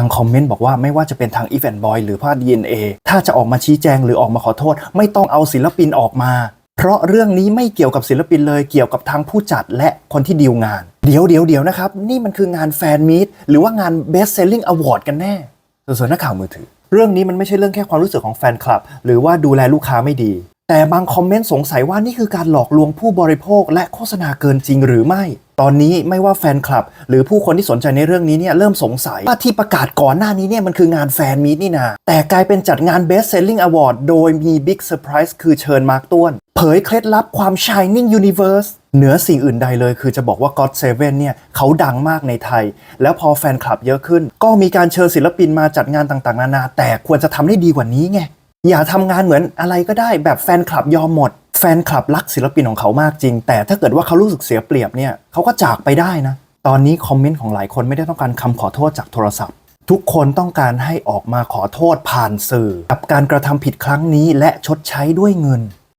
างคอมเมนต์บอกว่าไม่ว่าจะเป็นทาง e v e n Boy หรือภาค DNA ถ้าจะออกมาชี้แจงหรือออกมาขอโทษ ไม่ต้องเอาศิลปินออกมา เพราะเรื่องนี้ไม่เกี่ยวกับศิลปินเลยเกี่ยวกับทางผู้จัดและคนที่ดีลงาน เดี๋ยวเดี๋ยวเดี๋ยวนะครับ นี่มันคืองานแฟนมีตหรือว่างาน Best Selling Award กันแน่ส่วนนักข่าวมือถือ เรื่องนี้มันไม่ใช่เรื่องแค่ความรู้สึกของแฟนคลับ หรือว่าดูแลลูกค้าไม่ดี แต่บางคอมเมนต์สงสัยว่านี่คือการหลอกลวงผู้บริโภคและโฆษณาเกินจริงหรือไม่ ตอนนี้ไม่ว่าแฟนคลับ หรือผู้คนที่สนใจในเรื่องนี้เนี่ยเริ่มสงสัยว่าที่ประกาศก่อนหน้านี้เนี่ยมันคืองานแฟนมีตนี่นา แต่กลายเป็นจัดงาน Best Selling Award โดยมีบิ๊กเซอร์ไพรส์คือเชิญมาร์คต้วน เผยเคล็ดลับความ Shining Universe เหนือสิ่งอื่นใดเลยคือจะบอกว่า God Seven เนี่ยเขาดังมากในไทย แล้วพอแฟนคลับเยอะขึ้น ก็มีการเชิญศิลปินมาจัดงานต่างๆ นานา แต่ควรจะทำได้ดีกว่านี้ไง อย่าทำงานเหมือนอะไรก็ได้แบบแฟนคลับยอมหมด แฟนคลับรักศิลปินของเขามากจริง แต่ถ้าเกิดว่าเขารู้สึกเสียเปรียบเนี่ยเขาก็จากไปได้นะ ตอนนี้คอมเมนต์ของหลายคนไม่ได้ต้องการคำขอโทษจากโทรศัพท์ ทุกคนต้องการให้ออกมาขอโทษผ่านสื่อ กับการกระทำผิดครั้งนี้และชดใช้ด้วยเงิน